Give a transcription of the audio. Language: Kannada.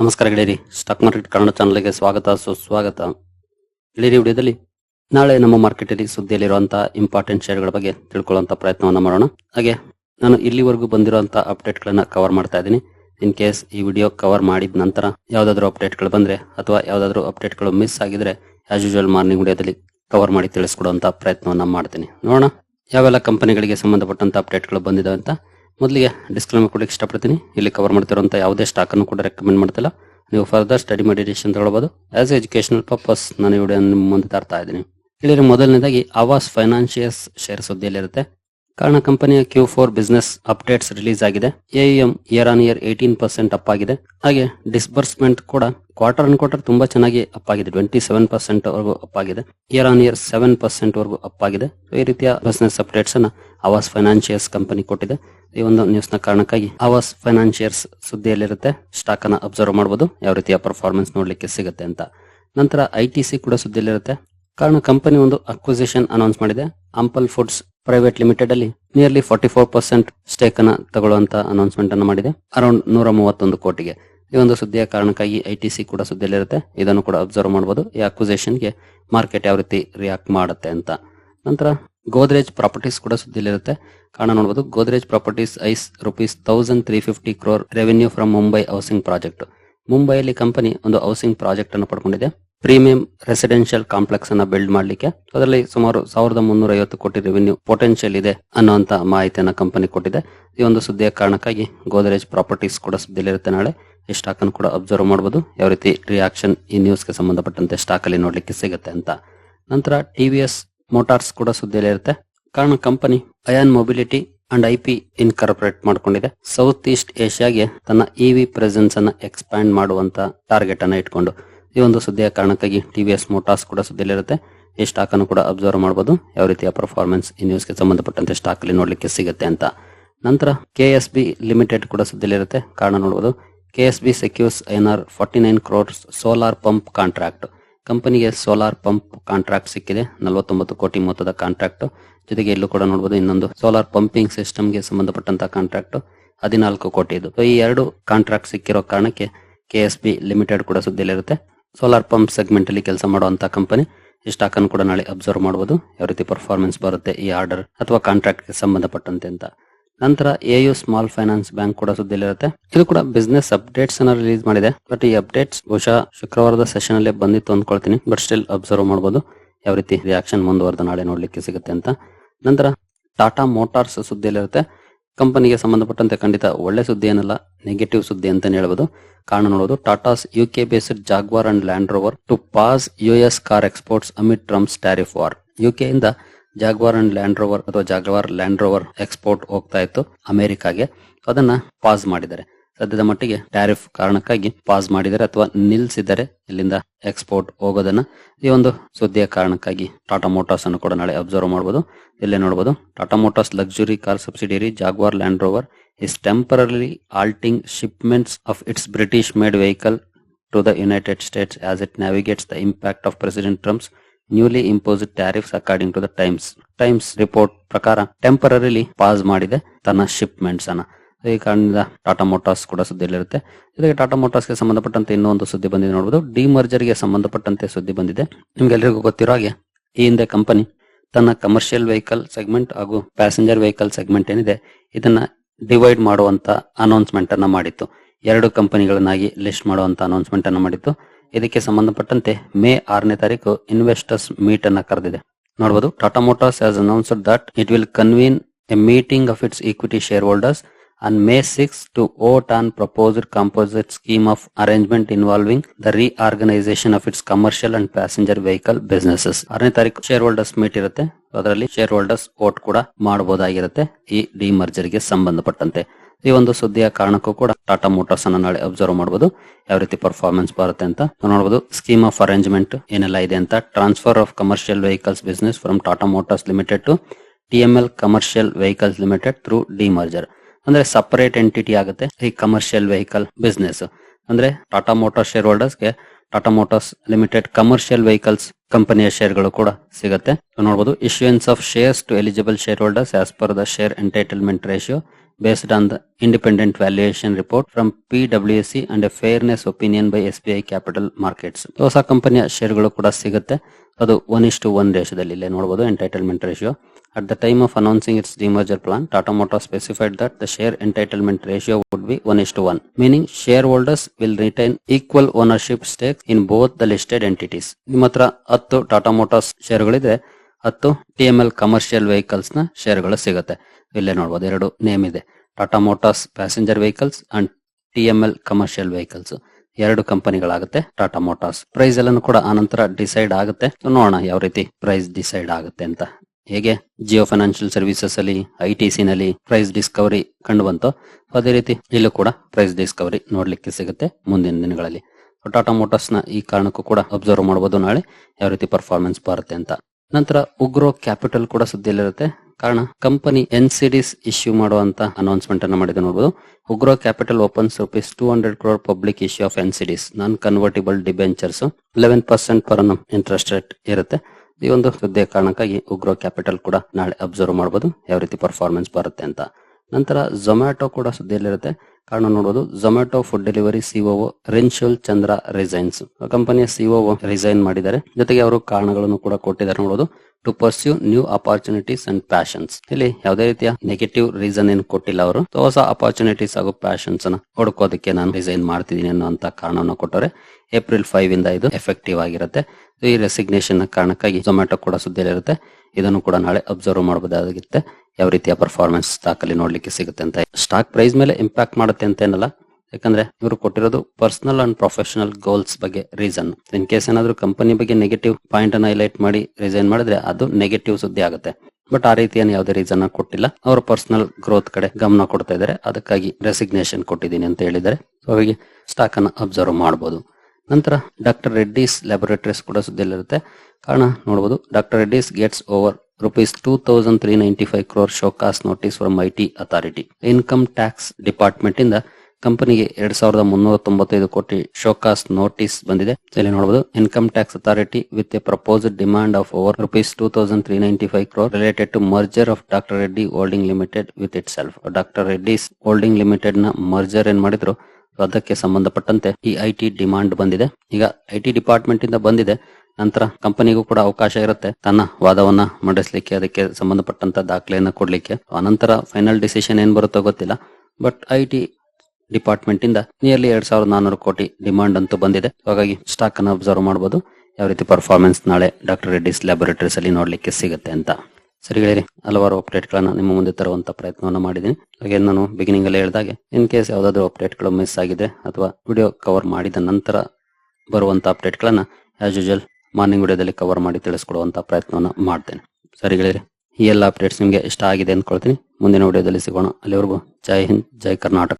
ನಮಸ್ಕಾರ ಗೆಳೆಯರಿ. ಸ್ಟಾಕ್ ಮಾರ್ಕೆಟ್ ಕನ್ನಡ ಚಾನಲ್ಗೆ ಸ್ವಾಗತ, ಸುಸ್ವಾಗತ. ಗೆಳೆಯರಿ, ವಿಡಿಯೋದಲ್ಲಿ ನಾಳೆ ನಮ್ಮ ಮಾರ್ಕೆಟಲ್ಲಿ ಸುದ್ದಿಯಲ್ಲಿರುವಂತಹ ಇಂಪಾರ್ಟೆಂಟ್ ಶೇರ್ಗಳ ಬಗ್ಗೆ ತಿಳ್ಕೊಳ್ಳುವಂತ ಪ್ರಯತ್ನವನ್ನ ಮಾಡೋಣ. ಹಾಗೆ ನಾನು ಇಲ್ಲಿವರೆಗೂ ಬಂದಿರುವಂತ ಅಪ್ಡೇಟ್ ಗಳನ್ನ ಕವರ್ ಮಾಡ್ತಾ ಇದ್ದೀನಿ. ಇನ್ ಕೇಸ್ ಈ ವಿಡಿಯೋ ಕವರ್ ಮಾಡಿದ ನಂತರ ಯಾವ್ದಾದ್ರು ಅಪ್ಡೇಟ್ಗಳು ಬಂದ್ರೆ ಅಥವಾ ಯಾವ್ದಾದ್ರು ಅಪ್ಡೇಟ್ಗಳು ಮಿಸ್ ಆಗಿದ್ರೆ ಆಸ್ ಯೂಶುವಲ್ ಮಾರ್ನಿಂಗ್ ವಿಡಿಯೋದಲ್ಲಿ ಕವರ್ ಮಾಡಿ ತಿಳಿಸ್ಕೊಡುವಂತ ಪ್ರಯತ್ನವನ್ನ ಮಾಡ್ತೀನಿ. ನೋಡೋಣ ಯಾವೆಲ್ಲ ಕಂಪನಿಗಳಿಗೆ ಸಂಬಂಧಪಟ್ಟಂತ ಅಪ್ಡೇಟ್ಗಳು ಬಂದಿದಾವೆ ಅಂತ. ಮೊದಲಿಗೆ ಡಿಸ್ಕ್ಲೇಮರ್ ಕೊಡಲಿಕ್ಕೆ ಇಷ್ಟಪಡ್ತೀನಿ. ಇಲ್ಲಿ ಕವರ್ ಮಾಡ್ತಿರುವಂತ ಯಾವುದೇ ಸ್ಟಾಕ್ ಅನ್ನು ಕೂಡ ರೆಕಮೆಂಡ್ ಮಾಡ್ತಿಲ್ಲ. ನೀವು ಫರ್ದರ್ ಸ್ಟಡಿ ಮಾಡಿ ಡಿಸಿಷನ್ ಹೇಳ್ಬೋದು ಆಸ್ ಎಜುಕೇಶನಲ್ ಪರ್ಪಸ್ ನಾನು ವಿಡಿಯೋ ಮುಂದೆ ತರ್ತಾ ಇದ್ದೀನಿ. ಇಲ್ಲಿ ಮೊದಲನೇದಾಗಿ ಆವಾಸ್ ಫೈನಾನ್ಷಿಯಸ್ ಶೇರ್ ಸುದ್ದಿಯಲ್ಲಿರುತ್ತೆ. ಕಾರಣ ಕಂಪನಿಯ Q four business updates release ಆಗಿದೆ. AUM year on year eighteen percent up ಆಗಿದೆ. ಹಾಗೆ ಡಿಸ್ಬರ್ಸ್ಮೆಂಟ್ ಕೂಡ ಕ್ವಾರ್ಟರ್ ಅನ್ ಕ್ವಾರ್ಟರ್ ತುಂಬಾ ಚೆನ್ನಾಗಿ ಅಪ್ ಆಗಿದೆ. ಟ್ವೆಂಟಿ ಸೆವೆನ್ ಪರ್ಸೆಂಟ್ ವರೆಗೂ ಅಪ್ ಆಗಿದೆ. Year on year seven percent ವರೆಗೂ ಅಪ್ ಆಗಿದೆ. ಈ ರೀತಿಯ ಬಿಸ್ನೆಸ್ ಅಪ್ಡೇಟ್ಸ್ ಅನ್ನ ಆವಾಸ್ ಫೈನಾನ್ಷಿಯರ್ಸ್ ಕಂಪನಿ ಕೊಟ್ಟಿದೆ. ಈ ಒಂದು ನ್ಯೂಸ್ನ ಕಾರಣಕ್ಕಾಗಿ ಆವಾಸ್ ಫೈನಾನ್ಷಿಯರ್ಸ್ ಸುದ್ದಿಯಲ್ಲಿರುತ್ತೆ. ಸ್ಟಾಕ್ ಅನ್ನ ಅಬ್ಸರ್ವ್ ಮಾಡಬಹುದು ಯಾವ ರೀತಿಯ ಪರ್ಫಾರ್ಮೆನ್ಸ್ ನೋಡ್ಲಿಕ್ಕೆ ಸಿಗುತ್ತೆ ಅಂತ. ನಂತರ ಐ ಕೂಡ ಸುದ್ದಿಯಲ್ಲಿರುತ್ತೆ. ಕಾರಣ ಕಂಪನಿ ಒಂದು ಅಕ್ವಿಸಿಷನ್ ಅನೌನ್ಸ್ ಮಾಡಿದೆ. ಅಂಪಲ್ ಫುಡ್ಸ್ ಪ್ರೈವೇಟ್ ಲಿಮಿಟೆಡ್ ಅಲ್ಲಿ nearly forty four percent stake ಅನ್ನ ತಗೊಳ್ಳುವಂತ ಅನೌನ್ಸ್ಮೆಂಟ್ ಅನ್ನು ಮಾಡಿದೆ. ಅರೌಂಡ್ ನೂರ ಮೂವತ್ತೊಂದು ಕೋಟಿಗೆ. ಈ ಒಂದು ಸುದ್ದಿಯ ಕಾರಣಕ್ಕಾಗಿ ಐ ಟಿ ಸಿ ಕೂಡ ಸುದ್ದಿಯಲ್ಲಿರುತ್ತೆ. ಇದನ್ನು ಕೂಡ ಅಬ್ಸರ್ವ್ ಮಾಡಬಹುದು ಈ ಅಕ್ವಿಸೇಷನ್ಗೆ ಮಾರ್ಕೆಟ್ ಯಾವ ರೀತಿ ರಿಯಾಕ್ಟ್ ಮಾಡುತ್ತೆ ಅಂತ. ನಂತರ ಗೋದ್ರೇಜ್ ಪ್ರಾಪರ್ಟೀಸ್ ಕೂಡ ಸುದ್ದಿಯಲ್ಲಿರುತ್ತೆ. ಕಾರಣ ನೋಡಬಹುದು Godrej Properties eyes rupees thousand three fifty crore revenue from Mumbai housing project ಮುಂಬೈಯಲ್ಲಿ ಕಂಪನಿ ಒಂದು ಹೌಸಿಂಗ್ ಪ್ರಾಜೆಕ್ಟ್ ಅನ್ನು ಪಡ್ಕೊಂಡಿದೆ. ಪ್ರೀಮಿಯಂ ರೆಸಿಡೆನ್ಷಿಯಲ್ ಕಾಂಪ್ಲೆಕ್ಸ್ ಅನ್ನ ಬಿಲ್ಡ್ ಮಾಡಲಿಕ್ಕೆ. ಅದರಲ್ಲಿ ಸುಮಾರು ಸಾವಿರದ ಮುನ್ನೂರ ಐವತ್ತು ಕೋಟಿ ರೆವೆನ್ಯೂ ಪೊಟೆನ್ಷಿಯಲ್ ಇದೆ ಅನ್ನುವಂತ ಮಾಹಿತಿಯನ್ನ ಕಂಪನಿ ಕೊಟ್ಟಿದೆ. ಈ ಒಂದು ಸುದ್ದಿಯ ಕಾರಣಕ್ಕಾಗಿ ಗೋದರೇಜ್ ಪ್ರಾಪರ್ಟೀಸ್ ಕೂಡ ಸುದ್ದಿಯಲ್ಲಿರುತ್ತೆ ನಾಳೆ. ಈ ಸ್ಟಾಕ್ ಅನ್ನು ಕೂಡ ಅಬ್ಸರ್ವ್ ಮಾಡಬಹುದು ಯಾವ ರೀತಿ ರಿಯಾಕ್ಷನ್ ಈ ನ್ಯೂಸ್ಗೆ ಸಂಬಂಧಪಟ್ಟಂತೆ ಸ್ಟಾಕ್ ಅಲ್ಲಿ ನೋಡ್ಲಿಕ್ಕೆ ಸಿಗುತ್ತೆ ಅಂತ. ನಂತರ ಟಿವಿಎಸ್ ಮೋಟಾರ್ಸ್ ಕೂಡ ಸುದ್ದಿಯಲ್ಲಿರುತ್ತೆ. ಕಾರಣ company Ion Mobility and IP incorporate ಮಾಡಿಕೊಂಡಿದೆ. ಸೌತ್ ಈಸ್ಟ್ ಏಷ್ಯಾಗೆ ತನ್ನ ಇವಿ ಪ್ರೆಸೆನ್ಸ್ ಅನ್ನ ಎಕ್ಸ್ಪ್ಯಾಂಡ್ ಮಾಡುವಂತ ಟಾರ್ಗೆಟ್ ಅನ್ನ ಇಟ್ಕೊಂಡು. ಈ ಒಂದು ಸುದ್ದಿಯ ಕಾರಣಕ್ಕಾಗಿ ಟಿ ವಿ ಎಸ್ ಮೋಟಾರ್ಸ್ ಕೂಡ ಸುದ್ದಿಯಲ್ಲಿರುತ್ತೆ. ಈ ಸ್ಟಾಕ್ ಅನ್ನು ಕೂಡ ಅಬ್ಸರ್ವ್ ಮಾಡಬಹುದು ಯಾವ ರೀತಿಯ ಪರ್ಫಾರ್ಮೆನ್ಸ್ ಈ ನ್ಯೂಸ್ಗೆ ಸಂಬಂಧಪಟ್ಟಂತೆ ಸ್ಟಾಕ್ ಅಲ್ಲಿ ನೋಡ್ಲಿಕ್ಕೆ ಸಿಗುತ್ತೆ ಅಂತ. ನಂತರ ಕೆ ಎಸ್ ಬಿ ಲಿಮಿಟೆಡ್ ಕೂಡ ಸುದ್ದಿಯಲ್ಲಿರುತ್ತೆ. ಕಾರಣ ನೋಡಬಹುದು K S B secures N R forty nine crores solar pump contract ಕಂಪನಿಗೆ ಸೋಲಾರ್ ಪಂಪ್ ಕಾಂಟ್ರಾಕ್ಟ್ ಸಿಕ್ಕಿದೆ. ನಲವತ್ತೊಂಬತ್ತು ಕೋಟಿ ಮೊತ್ತದ ಕಾಂಟ್ರಾಕ್ಟ್ ಜೊತೆಗೆ ಇಲ್ಲೂ ಕೂಡ ನೋಡಬಹುದು ಇನ್ನೊಂದು ಸೋಲಾರ್ ಪಂಪಿಂಗ್ ಸಿಸ್ಟಮ್ಗೆ ಸಂಬಂಧಪಟ್ಟಂತ ಕಾಂಟ್ರಾಕ್ಟ್ ಹದಿನಾಲ್ಕು ಕೋಟಿ ಇದು. ಈ ಎರಡು ಕಾಂಟ್ರಾಕ್ಟ್ ಸಿಕ್ಕಿರೋ ಕಾರಣಕ್ಕೆ ಕೆ ಎಸ್ ಬಿ ಲಿಮಿಟೆಡ್ ಕೂಡ ಸುದ್ದಿಯಲ್ಲಿರುತ್ತೆ. ಸೋಲಾರ್ ಪಂಪ್ ಸೆಗ್ಮೆಂಟ್ ಅಲ್ಲಿ ಕೆಲಸ ಮಾಡುವಂತ ಕಂಪನಿ ಈ ಸ್ಟಾಕ್ ಅನ್ನು ಕೂಡ ನಾಳೆ ಅಬ್ಸರ್ವ್ ಮಾಡಬಹುದು ಯಾವ ರೀತಿ ಪರ್ಫಾರ್ಮೆನ್ಸ್ ಬರುತ್ತೆ ಈ ಆರ್ಡರ್ ಅಥವಾ ಕಾಂಟ್ರಾಕ್ಟ್ಗೆ ಸಂಬಂಧಪಟ್ಟಂತೆ ಅಂತ. ನಂತರ ಎಯು ಸ್ಮಾಲ್ ಫೈನಾನ್ಸ್ ಬ್ಯಾಂಕ್ ಕೂಡ ಸುದ್ದಿಯಲ್ಲಿರುತ್ತೆ ಇದು ಕೂಡ ಬಿಸ್ನೆಸ್ ಅಪ್ಡೇಟ್ಸ್ ಅನ್ನ ರಿಲೀಸ್ ಮಾಡಿದೆ. ಬಟ್ ಈ ಅಪ್ಡೇಟ್ಸ್ ಬಹುಶಃ ಶುಕ್ರವಾರದ ಸೆಷನ್ ಅಲ್ಲೇ ಬಂದಿತ್ತು ಅಂದ್ಕೊಳ್ತೀನಿ. ಬಟ್ ಸ್ಟಿಲ್ ಅಬ್ಸರ್ವ್ ಮಾಡಬಹುದು ಯಾವ ರೀತಿ ರಿಯಾಕ್ಷನ್ ಮುಂದುವರೆದ ನಾಳೆ ನೋಡ್ಲಿಕ್ಕೆ ಸಿಗುತ್ತೆ ಅಂತ. ನಂತರ ಟಾಟಾ ಮೋಟಾರ್ಸ್ ಸುದ್ದಿಯಲ್ಲಿರುತ್ತೆ ಕಂಪನಿಗೆ ಸಂಬಂಧಪಟ್ಟಂತೆ ಖಂಡಿತ ಒಳ್ಳೆ ಸುದ್ದಿ ಏನಲ್ಲ ನೆಗೆಟಿವ್ ಸುದ್ದಿ ಅಂತಾನೆ ಹೇಳ್ಬೋದು. ಕಾರಣ ನೋಡೋದು Tata's U K based Jaguar and Land Rover to pause U S car exports amid Trump's tariff war UK ಇಂದ ಜಾಗ್ವಾರ್ ಅಂಡ್ ಲ್ಯಾಂಡ್ ರೋವರ್ ಅಥವಾ ಜಾಗ್ವಾರ್ ಲ್ಯಾಂಡ್ ರೋವರ್ ಎಕ್ಸ್ಪೋರ್ಟ್ ಹೋಗ್ತಾ ಇತ್ತು ಅಮೆರಿಕಾಗೆ. ಅದನ್ನ ಪಾಸ್ ಮಾಡಿದ್ದಾರೆ. ಸದ್ಯದ ಮಟ್ಟಿಗೆ ಟ್ಯಾರಿಫ್ ಕಾರಣಕ್ಕಾಗಿ ಪಾಸ್ ಮಾಡಿದರೆ ಅಥವಾ ನಿಲ್ಲಿಸಿದರೆ ಇಲ್ಲಿಂದ ಎಕ್ಸ್ಪೋರ್ಟ್ ಹೋಗೋದನ್ನ ಈ ಒಂದು ಸುದ್ದಿಯ ಕಾರಣಕ್ಕಾಗಿ ಟಾಟಾ ಮೋಟಾರ್ಸ್ ಅನ್ನು ಕೂಡ ನಾಳೆ ಅಬ್ಸರ್ವ್ ಮಾಡಬಹುದು ಇಲ್ಲೇ ನೋಡಬಹುದು Tata Motors luxury car subsidiary Jaguar Land Rover is temporarily halting shipments of its British made vehicle to the United States as it navigates the impact of President Trump's newly imposed tariffs according to the Times Times report ಪ್ರಕಾರ ಟೆಂಪರರಿಲಿ ಪಾಸ್ ಮಾಡಿದೆ ತನ್ನ ಶಿಪ್ಮೆಂಟ್ಸ್ ಅನ್ನ. ಈ ಕಾರಣದಿಂದ ಟಾಟಾ ಮೋಟಾರ್ಸ್ ಕೂಡ ಸುದ್ದಿಯಲ್ಲಿರುತ್ತೆ ಜೊತೆಗೆ ಟಾಟಾ ಮೋಟಾರ್ಸ್ಗೆ ಸಂಬಂಧಪಟ್ಟಂತೆ ಇನ್ನೊಂದು ಸುದ್ದಿ ಬಂದಿದೆ ನೋಡಬಹುದು ಡಿಮರ್ಜರ್ಗೆ ಸಂಬಂಧಪಟ್ಟಂತೆ ಸುದ್ದಿ ಬಂದಿದೆ. ನಿಮ್ಗೆಲ್ಲರಿಗೂ ಗೊತ್ತಿರೋ ಹಾಗೆ ಈ ಹಿಂದೆ ಕಂಪನಿ ತನ್ನ ಕಮರ್ಷಿಯಲ್ ವೆಹಿಕಲ್ ಸೆಗ್ಮೆಂಟ್ ಹಾಗೂ ಪ್ಯಾಸೆಂಜರ್ ವೆಹಿಕಲ್ ಸೆಗ್ಮೆಂಟ್ ಏನಿದೆ, ಇದನ್ನ ಡಿವೈಡ್ ಮಾಡುವಂತ ಅನೌನ್ಸ್ಮೆಂಟ್ ಅನ್ನ ಮಾಡಿತ್ತು. ಎರಡು ಕಂಪನಿಗಳನ್ನಾಗಿ ಲಿಸ್ಟ್ ಮಾಡುವಂತ ಅನೌನ್ಸ್ಮೆಂಟ್ ಅನ್ನ ಮಾಡಿತ್ತು. ಇದಕ್ಕೆ ಸಂಬಂಧಪಟ್ಟಂತೆ ಮೇ ಆರನೇ ತಾರೀಕು ಇನ್ವೆಸ್ಟರ್ಸ್ ಮೀಟ್ ಅನ್ನ ಕರೆದಿದೆ. ನೋಡಬಹುದು Tata Motors has announced that it will convene a meeting of its equity shareholders on May 6 to vote on proposed composite scheme of arrangement involving the reorganization of its commercial and passenger vehicle businesses. ಆರನೇ ತಾರೀಕು ಶೇರ್ ಹೋಲ್ಡರ್ಸ್ ಮೀಟ್ ಇರುತ್ತೆ ಅದರಲ್ಲಿ ಶೇರ್ ಹೋಲ್ಡರ್ಸ್ ವೋಟ್ ಕೂಡ ಮಾಡಬಹುದಾಗಿರುತ್ತೆ ಈ ಡಿಮರ್ಜರ್ಗೆ ಸಂಬಂಧಪಟ್ಟಂತೆ. ಈ ಒಂದು ಸುದ್ದಿಯ ಕಾರಣಕ್ಕೂ ಕೂಡ ಟಾಟಾ ಮೋಟಾರ್ಸ್ ಅನ್ನ ನಾಳೆ ಅಬ್ಸರ್ವ್ ಮಾಡಬಹುದು ಯಾವ ರೀತಿ ಪರ್ಫಾರ್ಮೆನ್ಸ್ ಬರುತ್ತೆ ಅಂತ ನೋಡಬಹುದು ಸ್ಕೀಮ್ ಆಫ್ ಅರೇಂಜ್ಮೆಂಟ್ ಏನೆಲ್ಲ ಇದೆ ಅಂತ. Transfer of commercial vehicles business from Tata motors limited to TML commercial vehicles limited through demerger ಅಂದ್ರೆ ಸಪರೇಟ್ ಎಂಟಿಟಿ ಆಗುತ್ತೆ, ಈ ಕಮರ್ಷಿಯಲ್ ವೆಹಿಕಲ್ ಬಿಸ್ನೆಸ್ ಅಂದ್ರೆ Tata motor share ಹೋಲ್ಡರ್ಸ್ಗೆ Tata Motors Limited commercial vehicles ಕಂಪನಿಯ ಶೇರ್ಗಳು ಕೂಡ ಸಿಗುತ್ತೆ. ನೋಡಬಹುದು issuance of shares to eligible shareholders as per the share entitlement ratio based on the independent valuation report from PwC and a fairness opinion by SBI Capital Markets. ಹೊಸ ಕಂಪನಿಯ ಶೇರ್ಗಳು ಕೂಡ ಸಿಗುತ್ತೆ. ಅದು ಒನ್ ಇಷ್ಟು ಒನ್ ರೇಷದಲ್ಲಿ ಇಲ್ಲೇ ನೋಡಬಹುದು entitlement ratio at the time of announcing its demerger plan Tata Motor specified that the share entitlement ratio would be one ಇಷ್ಟು one meaning shareholders will retain equal ownership stake in both the listed entities ನಿಮ್ಮ ಹತ್ರ ಹತ್ತು ಟಾಟಾ ಮೋಟಾರ್ಸ್ ಶೇರ್ಗಳಿದೆ ಹತ್ತು ಟಿ ಎಂ ಎಲ್ ಕಮರ್ಷಿಯಲ್ ವೆಹಿಕಲ್ಸ್ನ ಶೇರ್ಗಳು ಸಿಗುತ್ತೆ. ಇಲ್ಲೇ ನೋಡಬಹುದು ಎರಡು ನೇಮ್ ಇದೆ. Tata Motors passenger vehicles and T M L commercial vehicles ಎರಡು ಕಂಪನಿಗಳಾಗುತ್ತೆ ಟಾಟಾ ಮೋಟಾರ್ಸ್ ಪ್ರೈಸ್ ಎಲ್ಲಾನು ಕೂಡ ಆನಂತರ ಡಿಸೈಡ್ ಆಗುತ್ತೆ. ನೋಡೋಣ ಯಾವ ರೀತಿ ಪ್ರೈಸ್ ಡಿಸೈಡ್ ಆಗುತ್ತೆ ಅಂತ. ಹೇಗೆ? ಜಿಯೋ ಫೈನಾನ್ಷಿಯಲ್ ಸರ್ವಿಸಸ್ ಅಲ್ಲಿ ಐ ಟಿ ಸಿ ನಲ್ಲಿ ಪ್ರೈಸ್ ಡಿಸ್ಕವರಿ ಕಂಡು ಬಂತು, ಅದೇ ರೀತಿ ಇಲ್ಲೂ ಕೂಡ ಪ್ರೈಸ್ ಡಿಸ್ಕವರಿ ನೋಡ್ಲಿಕ್ಕೆ ಸಿಗುತ್ತೆ ಮುಂದಿನ ದಿನಗಳಲ್ಲಿ. ಟಾಟಾ ಮೋಟಾರ್ಸ್ನ ಈ ಕಾರಣಕ್ಕೂ ಕೂಡ ಅಬ್ಸರ್ವ್ ಮಾಡಬಹುದು ನಾಳೆ ಯಾವ ರೀತಿ ಪರ್ಫಾರ್ಮೆನ್ಸ್ ಬರುತ್ತೆ ಅಂತ. ನಂತರ ಉಗ್ರೋ ಕ್ಯಾಪಿಟಲ್ ಕೂಡ ಸುದ್ದಿಯಲ್ಲಿರುತ್ತೆ. ಕಾರಣ, ಕಂಪನಿ ಎನ್ ಸಿಡಿಸ್ ಇಶ್ಯೂ ಮಾಡುವಂತ ಅನೌನ್ಸ್ಮೆಂಟ್ ಅನ್ನು ಮಾಡಿದ ನೋಡಬಹುದು UGRO capital opens rupees two hundred crore public issue of N CDs non convertible debentures eleven percent per interest rate ಇರುತ್ತೆ. ಈ ಒಂದು ಸುದ್ದಿಯ ಕಾರಣಕ್ಕಾಗಿ ಉಗ್ರೋ ಕ್ಯಾಪಿಟಲ್ ಕೂಡ ನಾಳೆ ಅಬ್ಸರ್ವ್ ಮಾಡಬಹುದು ಯಾವ ರೀತಿ ಪರ್ಫಾರ್ಮೆನ್ಸ್ ಬರುತ್ತೆ ಅಂತ. ನಂತರ ಝೊಮ್ಯಾಟೊ ಕೂಡ ಸುದ್ದಿಯಲ್ಲಿರುತ್ತೆ. ಕಾರಣ ನೋಡಬಹುದು Zomato food delivery CEO Rinshul Chandra resigns ಕಂಪನಿಯ ಸಿಒ ರಿಸೈನ್ ಮಾಡಿದ್ದಾರೆ. ಜೊತೆಗೆ ಅವರು ಕಾರಣಗಳನ್ನು ಕೂಡ ಕೊಟ್ಟಿದ್ದಾರೆ ನೋಡೋದು to pursue new opportunities and passions ಇಲ್ಲಿ ಯಾವುದೇ ರೀತಿಯ ನೆಗೆಟಿವ್ ರೀಸನ್ ಏನು ಕೊಟ್ಟಿಲ್ಲ ಅವರು. ಹೊಸ ಅಪಾರ್ಚುನಿಟೀಸ್ ಹಾಗೂ ಪ್ಯಾಷನ್ಸ್ ಅನ್ನ ಹುಡುಕೋದಕ್ಕೆ ನಾನು ರಿಸೈನ್ ಮಾಡ್ತಿದ್ದೀನಿ ಅನ್ನುವಂತ ಕಾರಣವನ್ನು ಕೊಟ್ಟರೆ ಏಪ್ರಿಲ್ ಫೈವ್ ಇಂದ ಇದು ಎಫೆಕ್ಟಿವ್ ಆಗಿರುತ್ತೆ. ಈ ರೆಸಿಗ್ನೇಷನ್ ಕಾರಣಕ್ಕಾಗಿ ಝೊಮ್ಯಾಟೊ ಕೂಡ ಸುದ್ದಿಯಲ್ಲಿರುತ್ತೆ ಇದನ್ನು ಕೂಡ ನಾಳೆ ಅಬ್ಸರ್ವ್ ಮಾಡಬಹುದಾಗಿರುತ್ತೆ ಯಾವ ರೀತಿಯ ಪರ್ಫಾರ್ಮೆನ್ಸ್ ಸ್ಟಾಕ್ ಅಲ್ಲಿ ನೋಡ್ಲಿಕ್ಕೆ ಸಿಗುತ್ತೆ ಅಂತ. ಸ್ಟಾಕ್ ಪ್ರೈಸ್ ಮೇಲೆ ಇಂಪ್ಯಾಕ್ಟ್ ಮಾಡುತ್ತೆ ಅಂತ ಏನಲ್ಲ. ಯಾಕಂದ್ರೆ ಇವರು ಕೊಟ್ಟಿರೋದು ಪರ್ಸನಲ್ ಅಂಡ್ ಪ್ರೊಫೆಷನಲ್ ಗೋಲ್ಸ್ ಬಗ್ಗೆ ರೀಸನ್ ಇನ್ ಕೇಸ್ ಏನಾದ್ರು ಕಂಪನಿ ಬಗ್ಗೆ ನೆಗೆಟಿವ್ ಪಾಯಿಂಟ್ ಅನ್ನ ಹೈಲೈಟ್ ಮಾಡಿ ರಿಸೈನ್ ಮಾಡಿದ್ರೆ ಅದು ನೆಗೆಟಿವ್ ಸುದ್ದಿ ಆಗುತ್ತೆ. ಬಟ್ ಆ ರೀತಿಯನ್ನು ಯಾವುದೇ ರೀಸನ್ ಕೊಟ್ಟಿಲ್ಲ. ಅವರ ಪರ್ಸನಲ್ ಗ್ರೋತ್ ಕಡೆ ಗಮನ ಕೊಡ್ತಾ ಇದ್ದಾರೆ. ಅದಕ್ಕಾಗಿ ರೆಸಿಗ್ನೇಷನ್ ಕೊಟ್ಟಿದ್ದೀನಿ ಅಂತ ಹೇಳಿದ್ದಾರೆ. ಸೊ ಹಾಗೆ ಸ್ಟಾಕ್ ಅನ್ನ ಅಬ್ಸರ್ವ್ ಮಾಡಬಹುದು ನಂತರ ಡಾಕ್ಟರ್ ರೆಡ್ಡಿಸ್ ಲ್ಯಾಬೊರೇಟರೀಸ್ ಕೂಡ ಸುದ್ದಿಯಲ್ಲಿರುತ್ತೆ. ಕಾರಣ ನೋಡಬಹುದು doctor Reddy's gets over rupees two thousand three ninety five crore show cause notice from IT authority income tax department ಇಂದ ಕಂಪನಿಗೆ ಎರಡ್ ಸಾವಿರದ ಮುನ್ನೂರ ತೊಂಬತ್ತೈದು ಕೋಟಿ ಶೋಕಾಸ್ ನೋಟಿಸ್ ಬಂದಿದೆ. ಇಲ್ಲಿ ನೋಡಬಹುದು income tax authority with a proposed demand of over rupees two thousand three ninety five crore related to merger of doctor Reddy holding limited with itself doctor Reddy's holding ಲಿಮಿಟೆಡ್ನ ಮರ್ಜರ್ ಏನ್ ಮಾಡಿದ್ರು? ಅದಕ್ಕೆ ಸಂಬಂಧಪಟ್ಟಂತೆ ಈ ಐಟಿ ಡಿಮಾಂಡ್ ಬಂದಿದೆ. ಈಗ ಐಟಿ ಡಿಪಾರ್ಟ್ಮೆಂಟ್ ಇಂದ ಬಂದಿದೆ. ನಂತರ ಕಂಪನಿಗೂ ಕೂಡ ಅವಕಾಶ ಇರುತ್ತೆ. ತನ್ನ ವಾದವನ್ನ ಮಂಡಿಸಲಿಕ್ಕೆ, ಅದಕ್ಕೆ ಸಂಬಂಧಪಟ್ಟಂತ ದಾಖಲೆಯನ್ನ ಕೊಡ್ಲಿಕ್ಕೆ. ಅನಂತರ ಫೈನಲ್ ಡಿಸಿಷನ್ ಏನ್ ಬರುತ್ತೋ ಗೊತ್ತಿಲ್ಲ. ಬಟ್ ಐ ಟಿ ಡಿಪಾರ್ಟ್ಮೆಂಟ್ ಇಂದ ನಿಯರ್ಲಿ ಎರಡ್ ಸಾವಿರದ ನಾನೂರು ಕೋಟಿ ಡಿಮಾಂಡ್ ಅಂತೂ ಬಂದಿದೆ. ಹಾಗಾಗಿ ಸ್ಟಾಕ್ ಅನ್ನು ಅಬ್ಸರ್ವ್ ಮಾಡಬಹುದು ಯಾವ ರೀತಿ ಪರ್ಫಾರ್ಮೆನ್ಸ್ ನಾಳೆ ಡಾಕ್ಟರ್ ರೆಡ್ಡಿಸ್ ಲ್ಯಾಬೊರೇಟರೀಸ್ ಅಲ್ಲಿ ನೋಡ್ಲಿಕ್ಕೆ ಸಿಗುತ್ತೆ ಅಂತ. ಸರಿ ಹೇಳಿ ಹಲವಾರು ಅಪ್ಡೇಟ್ ಗಳನ್ನ ನಿಮ್ಮ ಮುಂದೆ ತರುವಂತ ಪ್ರಯತ್ನವನ್ನು ಮಾಡಿದ್ದೀನಿ. ಹಾಗೆ ನಾನು ಬಿಗಿನಿಂಗ್ ಅಲ್ಲಿ ಹೇಳಿದಾಗ ಇನ್ ಕೇಸ್ ಯಾವ್ದಾದ್ರು ಅಪ್ಡೇಟ್ಗಳು ಮಿಸ್ ಆಗಿದೆ ಅಥವಾ ವಿಡಿಯೋ ಕವರ್ ಮಾಡಿದ ನಂತರ ಬರುವಂತ ಅಪ್ಡೇಟ್ ಗಳನ್ನ ಆಸ್ ಯೂಶಲ್ ಮಾರ್ನಿಂಗ್ ವಿಡಿಯೋದಲ್ಲಿ ಕವರ್ ಮಾಡಿ ತಿಳಿಸ್ಕೊಡುವಂತ ಪ್ರಯತ್ನವನ್ನು ಮಾಡ್ತೇನೆ. ಸರಿ ಹೇಳಿ ಈ ಎಲ್ಲ ಅಪ್ಡೇಟ್ಸ್ ನಿಮಗೆ ಇಷ್ಟ ಆಗಿದೆ ಅಂದ್ಕೊಳ್ತೀನಿ. ಮುಂದಿನ ವಿಡಿಯೋದಲ್ಲಿ ಸಿಗೋಣ. ಅಲ್ಲಿವರೆಗೂ ಜೈ ಹಿಂದ್, ಜೈ ಕರ್ನಾಟಕ.